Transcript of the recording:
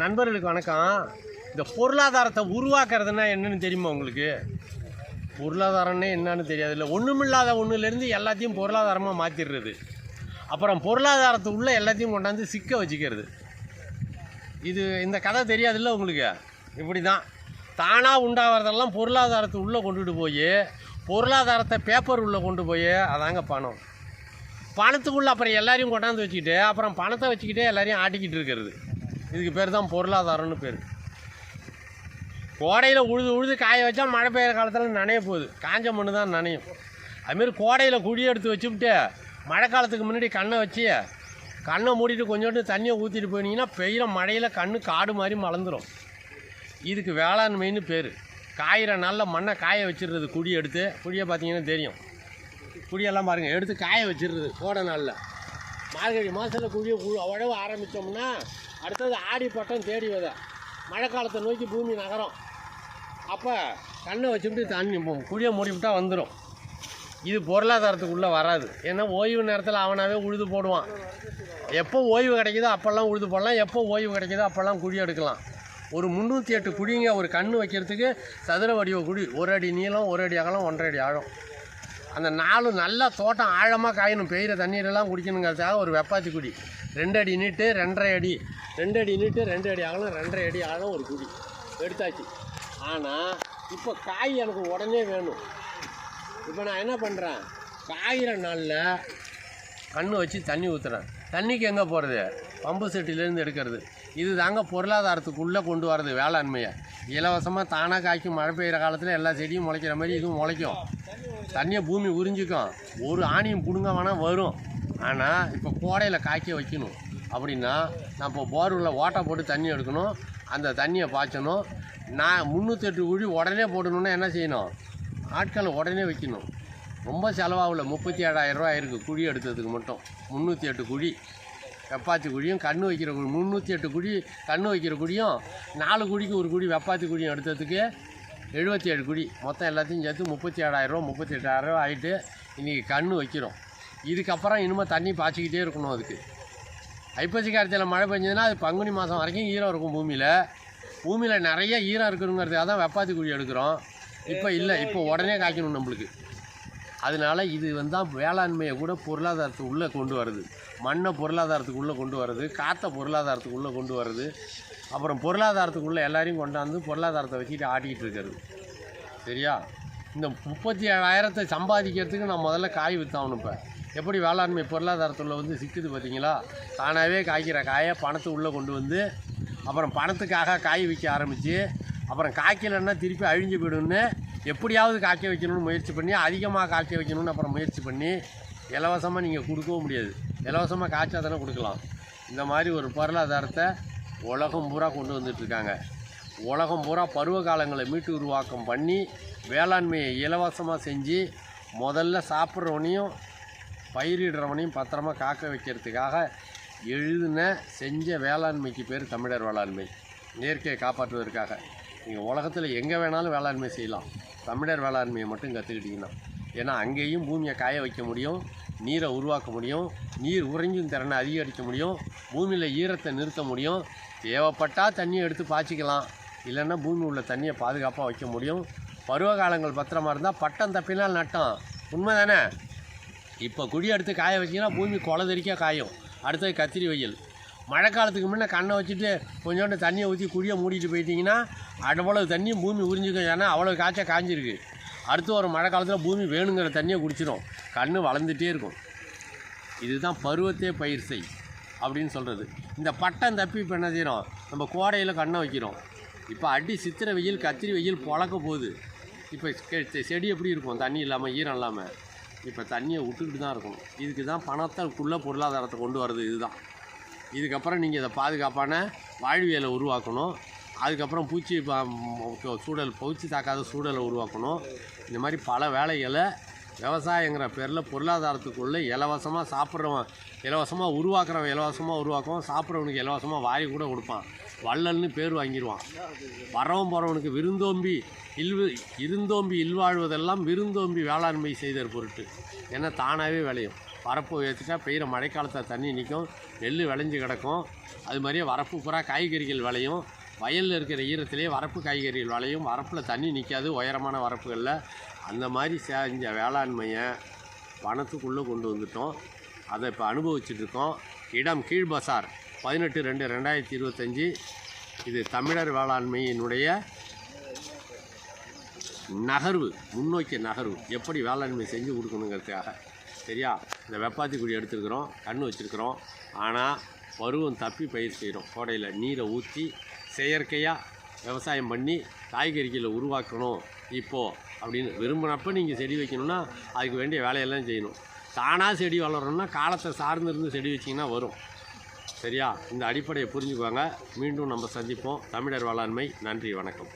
நண்பர்களுக்கு வணக்கம். இந்த பொருளாதாரத்தை உருவாக்குறதுன்னா என்னன்னு தெரியுமா உங்களுக்கு? பொருளாதாரம்னே என்னன்னு தெரியாது. இல்லை ஒன்றுமில்லாத ஒன்றுலேருந்து எல்லாத்தையும் பொருளாதாரமாக மாற்றிடுறது அப்புறம் பொருளாதாரத்து உள்ள எல்லாத்தையும் கொண்டாந்து சிக்க வச்சுக்கிறது. இது இந்த கதை தெரியாதுல்ல உங்களுக்கு? இப்படி தான் தானாக உண்டாகிறதெல்லாம் பொருளாதாரத்தை உள்ளே கொண்டுட்டு போய் பொருளாதாரத்தை பேப்பர் உள்ளே கொண்டு போய் அதாங்க பணம். பணத்துக்குள்ளே அப்புறம் எல்லாரையும் கொண்டாந்து வச்சுக்கிட்டு அப்புறம் பணத்தை வச்சுக்கிட்டே எல்லாரையும் ஆட்டிக்கிட்டு இருக்கிறது. இதுக்கு பேர் தான் பொருளாதாரம்னு பேர். கோடையில் உழுது உழுது காய வச்சா மழை பெய்கிற காலத்தில் நனைய போகுது. காஞ்ச மண்ணு தான் நனையும். அதுமாரி கோடையில் குழி எடுத்து வச்சுவிட்டு மழை காலத்துக்கு முன்னாடி கண்ணை வச்சு கண்ணை மூடிட்டு கொஞ்சோண்டு தண்ணியை ஊற்றிட்டு போனீங்கன்னா பெய்கிற மழையில் கண்ணு காடு மாதிரி மலர்ந்துடும் இதுக்கு வேளாண்மைன்னு பேர். காயிற நல்ல மண்ணை காய வச்சிடுறது குழி எடுத்து. குழியை பார்த்தீங்கன்னா தெரியும். குழியெல்லாம் பாருங்கள் எடுத்து காய வச்சிடுறது கோடை நாளில். மார்கழி மாதத்தில் குழியை கு- உழவு ஆரம்பித்தோம்னா அடுத்தது ஆடி பட்டம் தேடி வத மழை காலத்தை நோக்கி பூமி நகரம். அப்போ கண்ணை வச்சுட்டு தண்ணி குழியை மூடிவிட்டால் வந்துடும் இது பொருளாதாரத்துக்குள்ளே வராது. ஏன்னா ஓய்வு நேரத்தில் அவனாவே உழுது போடுவான். எப்போ ஓய்வு கிடைக்குதோ அப்போல்லாம் உழுது போடலாம். எப்போ ஓய்வு கிடைக்குதோ அப்போல்லாம் குழி எடுக்கலாம். ஒரு முந்நூற்றி எட்டு குழிங்க ஒரு கண்ணு வைக்கிறதுக்கு சதுர வடிவ குழி. ஒரு அடி நீளம் ஒரு அடி அகலம் ஒன்றரை அடி ஆழம். அந்த நாலு நல்லா தோட்டம் ஆழமாக காயணும். பெய்கிற தண்ணீரெல்லாம் குடிக்கணுங்கிறதுக்காக ஒரு வெப்பாத்தி குடி. ரெண்டு அடி நீட்டு ரெண்டரை அடி. ரெண்டு அடி நீட்டு ரெண்டு அடி ஆகலாம் ரெண்டரை அடி ஆழம் ஒரு குடி. எடுத்தாச்சு. ஆனால் இப்போ காய் எனக்கு உடனே வேணும். இப்போ நான் என்ன பண்ணுறேன் காயிற நாளில் கண்ணு வச்சு தண்ணி ஊற்றுறேன் தண்ணிக்கு எங்கே போகிறது பம்பு செட்டிலேருந்து எடுக்கிறது. இது தாங்க பொருளாதாரத்துக்குள்ளே கொண்டு வரது வேளாண்மையை. இலவசமாக தானாக காய்க்கும் மழை பெய்கிற காலத்தில் எல்லா செடியும் முளைக்கிற மாதிரி இதுவும் முளைக்கும். தண்ணியை பூமி உறிஞ்சிக்கும். ஒரு ஆணியும் பிடுங்க வேணால் வரும். ஆனால் இப்போ கோடையில் காய்க்க வைக்கணும். அப்படின்னா நான் இப்போ போர்வெல்ல ஓட்டை போட்டு தண்ணி எடுக்கணும். அந்த தண்ணியை பாய்ச்சணும். நான் முந்நூற்றெட்டு குழி உடனே போடணுன்னா என்ன செய்யணும்? ஆட்களை உடனே வைக்கணும். ரொம்ப செலவாகல. முப்பத்தி ஏழாயிரம் ரூபாய் இருக்குது குழி எடுத்ததுக்கு மட்டும். முந்நூற்றி எட்டு குழி. வெப்பாத்தி குழியும் கண்ணு வைக்கிற குழி முந்நூற்றி எட்டு குழி கண்ணு வைக்கிற குழியும் நாலு குழிக்கு ஒரு குழி வெப்பாத்தி குழியும் எடுத்ததுக்கு எழுபத்தி ஏழு குடி. மொத்தம் எல்லாத்தையும் சேர்த்து முப்பத்தி ஏழாயிரரூவா முப்பத்தி எட்டாயிரரூவா ஆகிட்டு இன்றைக்கி கன்று வைக்கிறோம். இதுக்கப்புறம் இனிமேல் தண்ணி பாய்ச்சிக்கிட்டே இருக்கணும் அதுக்கு. ஐப்பசி காலத்தில் மழை பெஞ்சதுன்னா அது பங்குனி மாதம் வரைக்கும் ஈரம் இருக்கும் பூமியில். பூமியில் நிறைய ஈரம் இருக்கணுங்கிறதுக்காக தான் வெப்பாத்தி குழி எடுக்கிறோம். இப்போ இல்லை இப்போ உடனே காய்க்கணும் நம்மளுக்கு. அதனால இது வந்து தான் வேளாண்மையை கூட பொருளாதாரத்துக்கு உள்ளே கொண்டு வருது. மண்ணை பொருளாதாரத்துக்குள்ளே கொண்டு வருது காற்றை பொருளாதாரத்துக்குள்ளே கொண்டு வருது. அப்புறம் பொருளாதாரத்துக்குள்ளே எல்லாரையும் கொண்டாந்து பொருளாதாரத்தை வச்சுட்டு ஆட்டிக்கிட்டு இருக்கிறது. சரியா? இந்த முப்பத்தி ஏழாயிரத்தை சம்பாதிக்கிறதுக்கு நான் முதல்ல காய் விற்றாகணும் இப்போ. எப்படி வேளாண்மை பொருளாதாரத்தில் வந்து சிக்குது பார்த்தீங்களா தானாகவே காய்க்கிற காயை பணத்தை உள்ளே கொண்டு வந்து அப்புறம் பணத்துக்காக காய் விற்க ஆரம்பித்து அப்புறம் காய்க்கலைன்னா திருப்பி அழிஞ்சு போயிடும்னு எப்படியாவது காய்க்க வைக்கணும்னு முயற்சி பண்ணி அதிகமாக காய்க்க வைக்கணும்னு அப்புறம் முயற்சி பண்ணி இலவசமாக நீங்கள் கொடுக்கவும் முடியாது. இலவசமாக காய்ச்சா தானே கொடுக்கலாம். இந்த மாதிரி ஒரு பொருளாதாரத்தை உலகம் பூரா கொண்டு வந்துட்டுருக்காங்க. உலகம் பூரா பருவ காலங்களை மீட்டு உருவாக்கம் பண்ணி வேளாண்மையை இலவசமாக செஞ்சு முதல்ல சாப்பிட்றவனையும் பயிரிடுறவனையும் பத்திரமா காக்க வைக்கிறதுக்காக எழுதின செஞ்ச வேளாண்மைக்கு பேர் தமிழர் வேளாண்மை. இயற்கையை காப்பாற்றுவதற்காக. நீங்கள் உலகத்தில் எங்கே வேணாலும் வேளாண்மை செய்யலாம். தமிழர் வேளாண்மையை மட்டும் கற்றுக்கிட்டிங்கன்னா ஏன்னா அங்கேயும் பூமியை காய வைக்க முடியும் நீரை உருவாக்க முடியும் நீர் உறைஞ்சும் திறனை அதிகரிக்க முடியும் பூமியில் ஈரத்தை நிறுத்த முடியும். தேவைப்பட்டால் தண்ணியை எடுத்து பாய்ச்சிக்கலாம். இல்லைன்னா பூமி உள்ள தண்ணியை பாதுகாப்பாக வைக்க முடியும். பருவ காலங்கள் பத்திரமா இருந்தால் பட்டம் தப்பினால் நட்டம். உண்மை தானே? இப்போ குடி எடுத்து காய வச்சிங்கன்னா பூமி குளதறிக்க காயும். அடுத்தது கத்திரி வெயில். மழை காலத்துக்கு முன்னே கண்ணை வச்சுட்டு கொஞ்சோண்டு தண்ணியை ஊற்றி குழியை மூடிட்டு போயிட்டிங்கன்னா அவ்வளவு தண்ணி பூமி உறிஞ்சிக்கும். ஏன்னா அவ்வளோ காய்ச்சா காய்ஞ்சிருக்கு அடுத்து ஒரு மழை காலத்தில் பூமி வேணுங்கிற தண்ணியை குடிச்சிடும் கண் வளர்ந்துட்டே இருக்கும். இதுதான் பருவத்தே பயிர் செய் அப்படின்னு சொல்கிறது இந்த பட்டம் தப்பி இப்போ என்ன செய்கிறோம் நம்ம கோடையில் கண்ணை வைக்கிறோம். இப்போ அடி சித்திரை வெயில் கத்திரி வெயில் பொழக்க போகுது. இப்போ செடி எப்படி இருக்கும்? தண்ணி இல்லாமல் ஈரம் இல்லாமல் இப்போ தண்ணியை விட்டுக்கிட்டு தான் இருக்கணும் இதுக்கு தான் பணத்தைக்குள்ளே பொருளாதாரத்தை கொண்டு வர்றது இதுதான். இதுக்கப்புறம் நீங்கள் இதை பாதுகாப்பான வாழ்வியலை உருவாக்கணும். அதுக்கப்புறம் பூச்சி ப- சூழல் பூச்சி தாக்காத சூழலை உருவாக்கணும். இந்த மாதிரி பல வேலைகளை விவசாயங்கிற பேரில் பொருளாதாரத்துக்குள்ளே இலவசமாக சாப்பிட்றவன் இலவசமாக உருவாக்குறவன் இலவசமாக உருவாக்குவான் சாப்பிட்றவனுக்கு இலவசமாக வாய் கூட கொடுப்பான். வள்ளல்னு பேர் வாங்கிடுவான் வரவன் போகிறவனுக்கு விருந்தோம்பி இல்வு இருந்தோம்பி இல்வாழ்வதெல்லாம் விருந்தோம்பி வேளாண்மை செய்தற் பொருட்டு. ஏன்னா தானாகவே விளையும். வரப்பு உயர்த்திட்டா பெய்கிற மழைக்காலத்தில் தண்ணி நிற்கும் நெல் விளைஞ்சு கிடக்கும். அது மாதிரியே வரப்பு பூரா காய்கறிகள் விளையும். வயலில் இருக்கிற ஈரத்திலே வரப்பு காய்கறிகள் விளையும் வரப்பில் தண்ணி நிற்காது உயரமான வரப்புகளில். அந்த மாதிரி செஞ்ச வேளாண்மையை வனத்துக்குள்ளே கொண்டு வந்துட்டோம். அதை இப்போ அனுபவிச்சுட்ருக்கோம். இடம் கீழ் பசார் பதினெட்டு ரெண்டு ரெண்டாயிரத்தி இருபத்தஞ்சி. இது தமிழர் வேளாண்மையினுடைய நகர்வு முன்னோக்கிய நகர்வு. எப்படி வேளாண்மை செஞ்சு கொடுக்கணுங்கிறதுக்காக. சரியா? இந்த வெப்பாத்தி குடி எடுத்துருக்குறோம் கண் வச்சுருக்குறோம். ஆனால் பருவம் தப்பி பயிர் செய்கிறோம் கோடையில் நீரை ஊற்றி செயற்கையாக விவசாயம் பண்ணி காய்கறிகளை உருவாக்கணும் இப்போது அப்படின்னு விரும்பினப்ப நீங்கள் செடி வைக்கணும்னா அதுக்கு வேண்டிய வேலையெல்லாம் செய்யணும். தானாக செடி வளரணும்னா காலத்தை சார்ந்திருந்து செடி வச்சிங்கன்னா வரும். சரியா? இந்த அடிப்படையை புரிஞ்சுக்குவாங்க. மீண்டும் நம்ம சந்திப்போம். தமிழர் வேளாண்மை. நன்றி வணக்கம்.